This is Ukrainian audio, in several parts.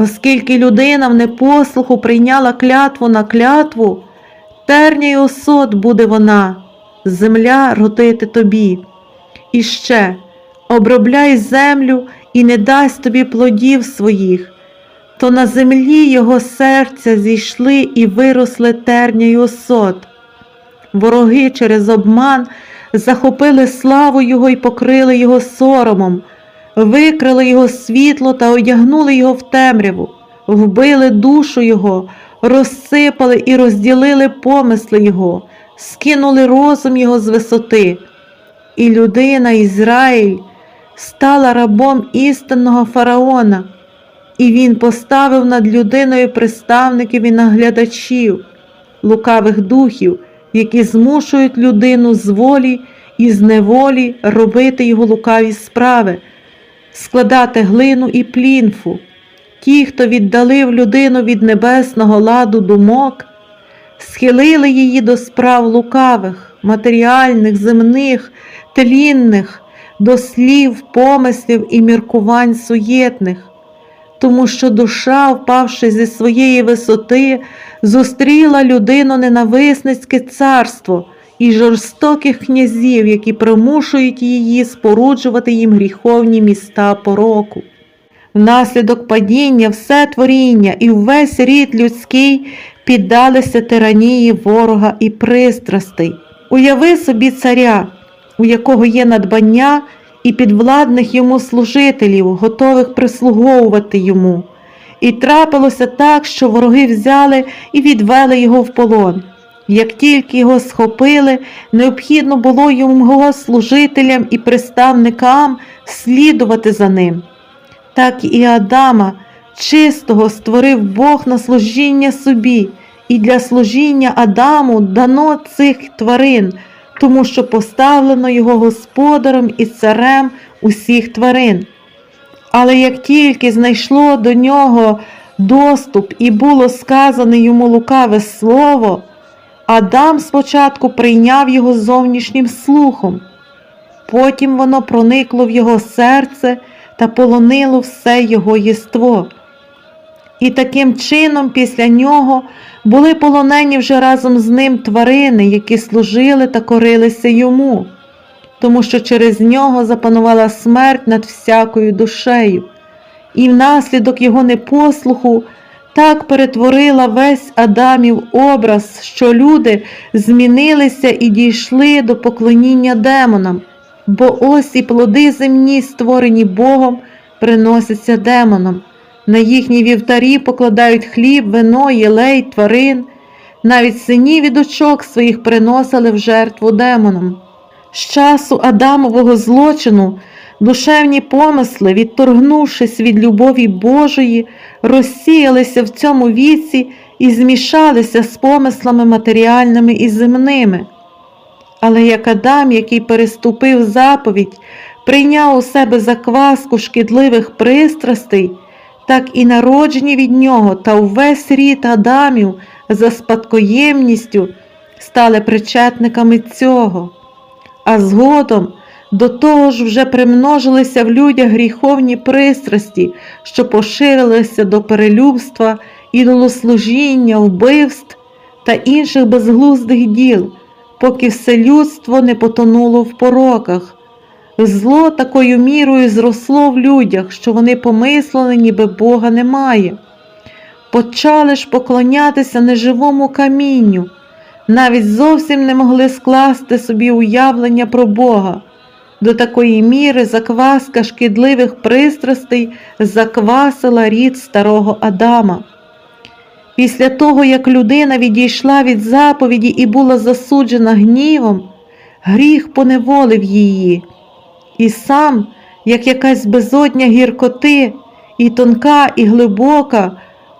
Оскільки людина в непослуху прийняла клятву на клятву, терня й осот буде вона, земля родити тобі. І ще обробляй землю і не дасть тобі плодів своїх, то на землі його серця зійшли і виросли терня й осот. Вороги через обман захопили славу його і покрили його соромом, викрили його світло та одягнули його в темряву, вбили душу його, розсипали і розділили помисли його, скинули розум його з висоти. І людина Ізраїль стала рабом істинного фараона, і він поставив над людиною представників і наглядачів, лукавих духів, які змушують людину з волі і з неволі робити його лукаві справи, складати глину і плінфу. Ті, хто віддалив людину від небесного ладу думок, схилили її до справ лукавих, матеріальних, земних, тлінних, до слів, помислів і міркувань суєтних, тому що душа, впавши зі своєї висоти, зустріла людину ненависницьке царство і жорстоких князів, які примушують її споруджувати їм гріховні міста пороку. Внаслідок падіння все творіння і весь рід людський піддалися тиранії ворога і пристрастей. Уяви собі царя, у якого є надбання і підвладних йому служителів, готових прислуговувати йому. І трапилося так, що вороги взяли і відвели його в полон. Як тільки його схопили, необхідно було його служителям і представникам слідувати за ним. Так і Адама, чистого, створив Бог на служіння собі, і для служіння Адаму дано цих тварин, тому що поставлено його господарем і царем усіх тварин. Але як тільки знайшло до нього доступ і було сказане йому лукаве слово, Адам спочатку прийняв його зовнішнім слухом, потім воно проникло в його серце та полонило все його єство. І таким чином після нього були полонені вже разом з ним тварини, які служили та корилися йому, тому що через нього запанувала смерть над всякою душею, і внаслідок його непослуху так перетворила весь Адамів образ, що люди змінилися і дійшли до поклоніння демонам, бо ось і плоди земні, створені Богом, приносяться демонам. На їхні вівтарі покладають хліб, вино, єлей, тварин, навіть синів і дочок своїх приносили в жертву демонам. З часу Адамового злочину душевні помисли, відторгнувшись від любові Божої, розсіялися в цьому віці і змішалися з помислами матеріальними і земними. Але як Адам, який переступив заповідь, прийняв у себе закваску шкідливих пристрастей, так і народжені від нього та увесь рід Адамів за спадкоємністю стали причетниками цього. А згодом до того ж вже примножилися в людях гріховні пристрасті, що поширилися до перелюбства, ідолослужіння, вбивств та інших безглуздих діл, поки все людство не потонуло в пороках. Зло такою мірою зросло в людях, що вони помислили, ніби Бога немає. Почали ж поклонятися неживому камінню, навіть зовсім не могли скласти собі уявлення про Бога. До такої міри закваска шкідливих пристрастей заквасила рід старого Адама. Після того, як людина відійшла від заповіді і була засуджена гнівом, гріх поневолив її, і сам, як якась безодня гіркоти, і тонка, і глибока,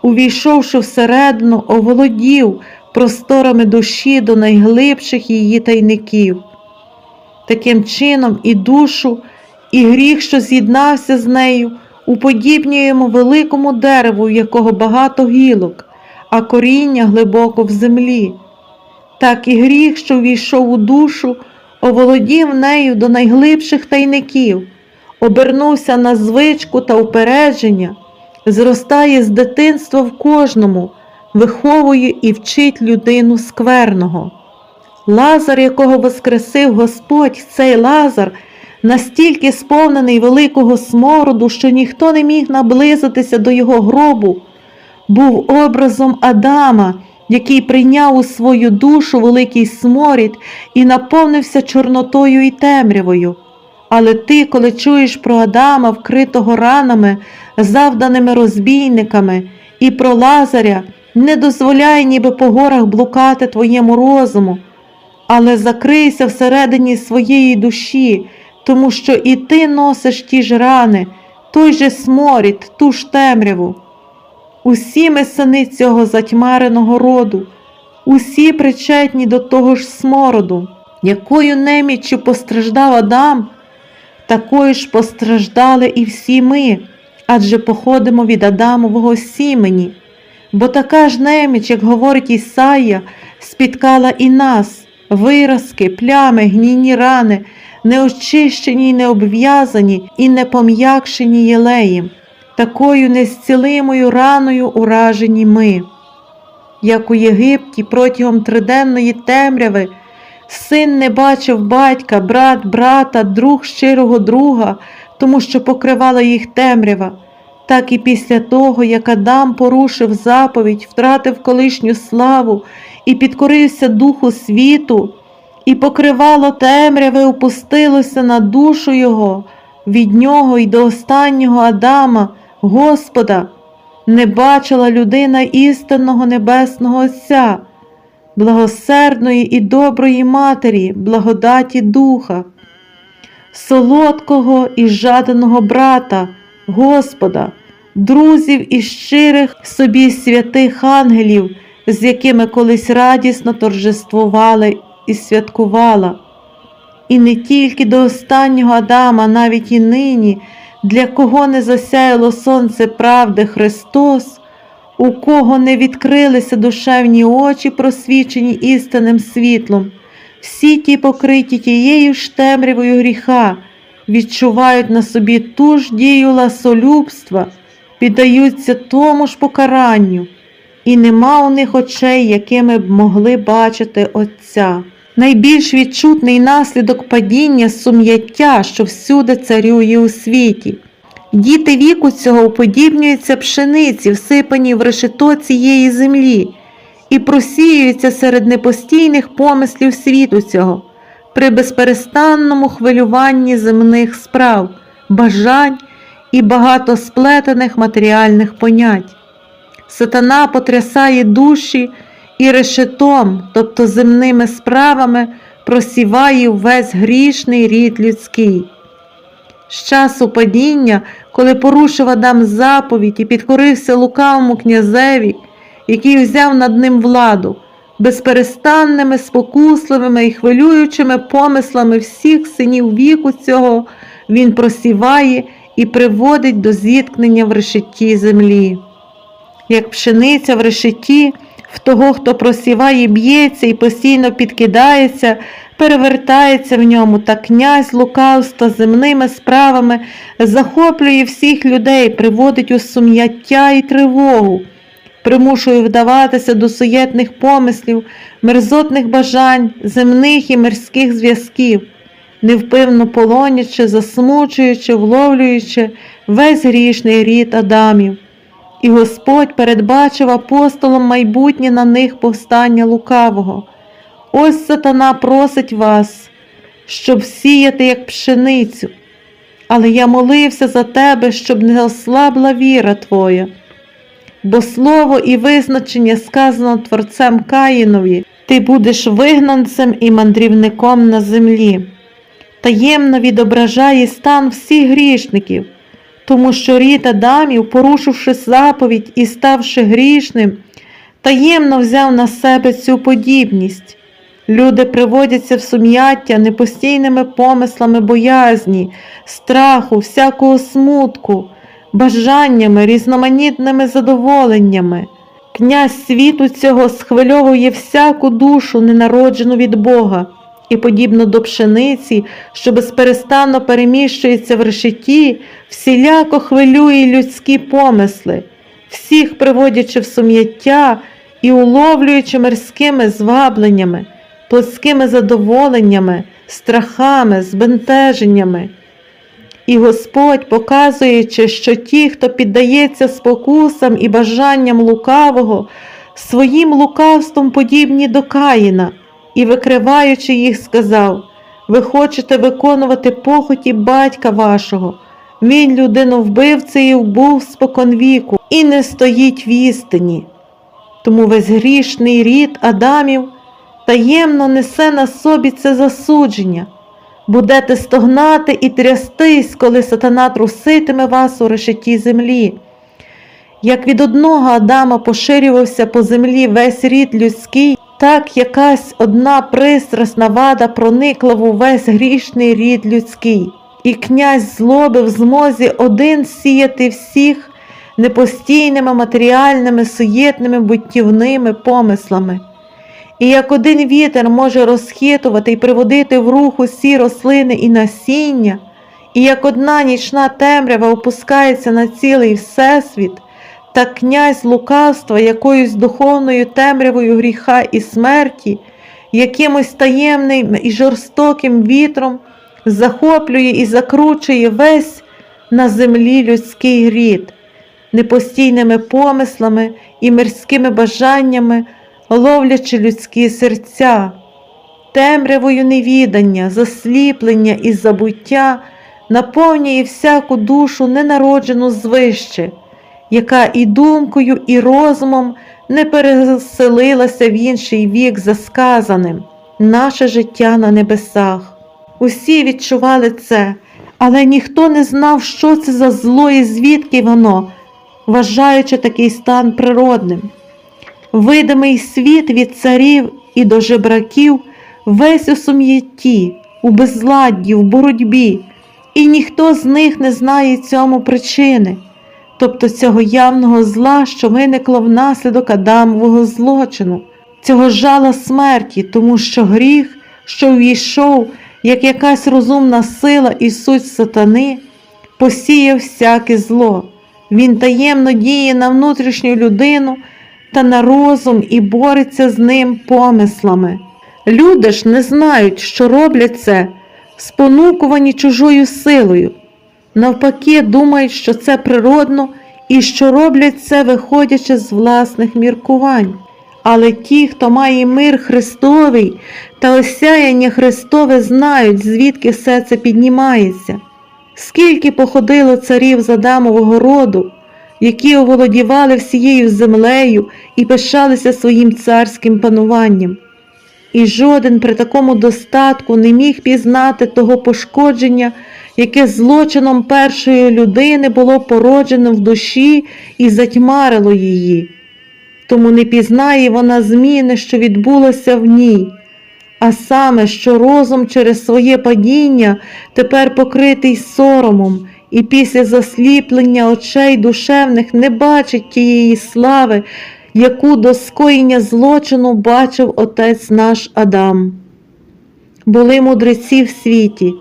увійшовши всередину, оволодів просторами душі до найглибших її тайників. Таким чином, і душу, і гріх, що з'єднався з нею, уподібнюємо великому дереву, в якого багато гілок, а коріння глибоко в землі. Так і гріх, що війшов у душу, оволодів нею до найглибших тайників, обернувся на звичку та упередження, зростає з дитинства в кожному, виховує і вчить людину скверного. Лазар, якого воскресив Господь, цей Лазар, настільки сповнений великого смороду, що ніхто не міг наблизитися до його гробу, був образом Адама, який прийняв у свою душу великий сморід і наповнився чорнотою і темрявою. Але ти, коли чуєш про Адама, вкритого ранами, завданими розбійниками, і про Лазаря, не дозволяй ніби по горах блукати твоєму розуму, але закрийся всередині своєї душі, тому що і ти носиш ті ж рани, той же сморід, ту ж темряву. Усі ми сини цього затьмареного роду, усі причетні до того ж смороду, якою неміччю постраждав Адам, такою ж постраждали і всі ми, адже походимо від Адамового сімені. Бо така ж неміч, як говорить Ісая, спіткала і нас, виразки, плями, гнійні рани, неочищені й необв'язані і не пом'якшені єлеєм, такою незцілимою раною уражені ми. Як у Єгипті протягом триденної темряви син не бачив батька, брат, брата, друг щирого друга, тому що покривала їх темрява, так і після того, як Адам порушив заповідь, втратив колишню славу і підкорився духу світу, і покривало темряви опустилося на душу його, від нього й до останнього Адама, Господа, не бачила людина істинного небесного Отця, благосердної і доброї Матері, благодаті Духа, солодкого і жаданого брата, Господа, друзів і щирих собі святих ангелів, з якими колись радісно торжествували і святкувала. І не тільки до останнього Адама, навіть і нині, для кого не засяяло сонце правди Христос, у кого не відкрилися душевні очі, просвічені істинним світлом, всі ті покриті тією ж темрявою гріха, відчувають на собі ту ж дію ласолюбства, піддаються тому ж покаранню, і нема у них очей, якими б могли бачити Отця. Найбільш відчутний наслідок падіння сум'яття, що всюди царює у світі. Діти віку цього уподібнюються пшениці, всипані в решето цієї землі, і просіюються серед непостійних помислів світу цього, при безперестанному хвилюванні земних справ, бажань і багатосплетених матеріальних понять. Сатана потрясає душі і решетом, тобто земними справами, просіває весь грішний рід людський. З часу падіння, коли порушив Адам заповідь і підкорився лукавому князеві, який взяв над ним владу, безперестанними, спокусливими і хвилюючими помислами всіх синів віку цього, він просіває і приводить до зіткнення в решеті землі. Як пшениця в решеті, в того, хто просіває, б'ється і постійно підкидається, перевертається в ньому, та князь лукавства земними справами захоплює всіх людей, приводить у сум'яття і тривогу, примушує вдаватися до суєтних помислів, мерзотних бажань, земних і мирських зв'язків, невпивно полонячи, засмучуючи, вловлюючи весь грішний рід Адамів. І Господь передбачив апостолам майбутнє на них повстання лукавого. Ось сатана просить вас, щоб сіяти, як пшеницю, але я молився за тебе, щоб не ослабла віра твоя. Бо слово і визначення сказано Творцем Каїнові, ти будеш вигнанцем і мандрівником на землі. Таємно відображає стан всіх грішників тому що рід Адамів, порушивши заповідь і ставши грішним, таємно взяв на себе цю подібність. Люди приводяться в сум'яття непостійними помислами боязні, страху, всякого смутку, бажаннями, різноманітними задоволеннями. Князь світу цього схвильовує всяку душу, ненароджену від Бога, і подібно до пшениці, що безперестанно переміщується в решеті, всіляко хвилює людські помисли, всіх приводячи в сум'яття і уловлюючи мирськими звабленнями, плотськими задоволеннями, страхами, збентеженнями. І Господь, показуючи, що ті, хто піддається спокусам і бажанням лукавого, своїм лукавством подібні до Каїна, і, викриваючи їх, сказав: Ви хочете виконувати похоті батька вашого. Він і вбув споконвіку, і не стоїть в істині. Тому весь грішний рід Адамів таємно несе на собі це засудження. Будете стогнати і трястись, коли сатана труситиме вас у решеті землі. Як від одного Адама поширювався по землі весь рід людський, так якась одна пристрасна вада проникла в увесь грішний рід людський, і князь злоби в змозі один сіяти всіх непостійними матеріальними, суєтними буттівними помислами. І як один вітер може розхитувати і приводити в рух усі рослини і насіння, і як одна нічна темрява опускається на цілий всесвіт, так князь лукавства якоюсь духовною темрявою гріха і смерті, якимось таємним і жорстоким вітром захоплює і закручує весь на землі людський рід, непостійними помислами і мирськими бажаннями, ловлячи людські серця, темрявою невідання, засліплення і забуття наповнює всяку душу ненароджену звище, яка і думкою, і розумом не переселилася в інший вік за сказаним, наше життя на небесах. Усі відчували це, але ніхто не знав, що це за зло і звідки воно, вважаючи такий стан природним. Видимий світ від царів і до жебраків весь у сум'ятті, у безладді, в боротьбі, і ніхто з них не знає цьому причини, тобто цього явного зла, що виникло внаслідок Адамового злочину, цього жала смерті, тому що гріх, що увійшов, як якась розумна сила і суть сатани, посіяв всяке зло. Він таємно діє на внутрішню людину та на розум і бореться з ним помислами. Люди ж не знають, що роблять це, спонукувані чужою силою. Навпаки, думають, що це природно і що роблять це, виходячи з власних міркувань. Але ті, хто має мир Христовий та осяяння Христове, знають, звідки все це піднімається. Скільки походило царів з Адамового роду, які оволодівали всією землею і пишалися своїм царським пануванням. І жоден при такому достатку не міг пізнати того пошкодження, яке злочином першої людини було породжено в душі і затьмарило її. Тому не пізнає вона зміни, що відбулося в ній, а саме, що розум через своє падіння тепер покритий соромом і після засліплення очей душевних не бачить тієї слави, яку до скоєння злочину бачив отець наш Адам. Були мудреці в світі.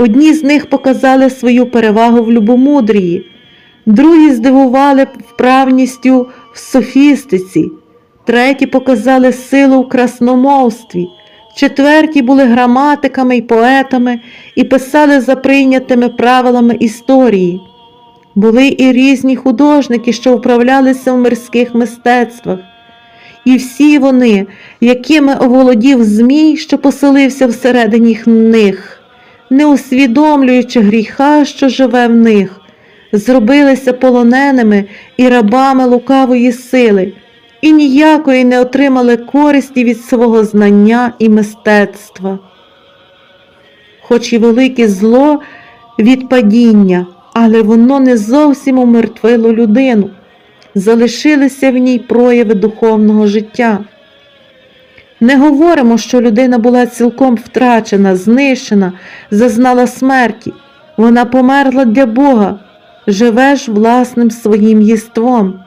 Одні з них показали свою перевагу в любомудрії, другі здивували вправністю в софістиці, треті показали силу в красномовстві, четверті були граматиками і поетами і писали за прийнятими правилами історії. Були і різні художники, що управлялися в мирських мистецтвах. І всі вони, якими оволодів Змій, що поселився всередині них, не усвідомлюючи гріха, що живе в них, зробилися полоненими і рабами лукавої сили, і ніякої не отримали користі від свого знання і мистецтва. Хоч і велике зло від падіння, але воно не зовсім умертвило людину, залишилися в ній прояви духовного життя. Не говоримо, що людина була цілком втрачена, знищена, зазнала смерті. Вона померла для Бога, живе ж власним своїм єством.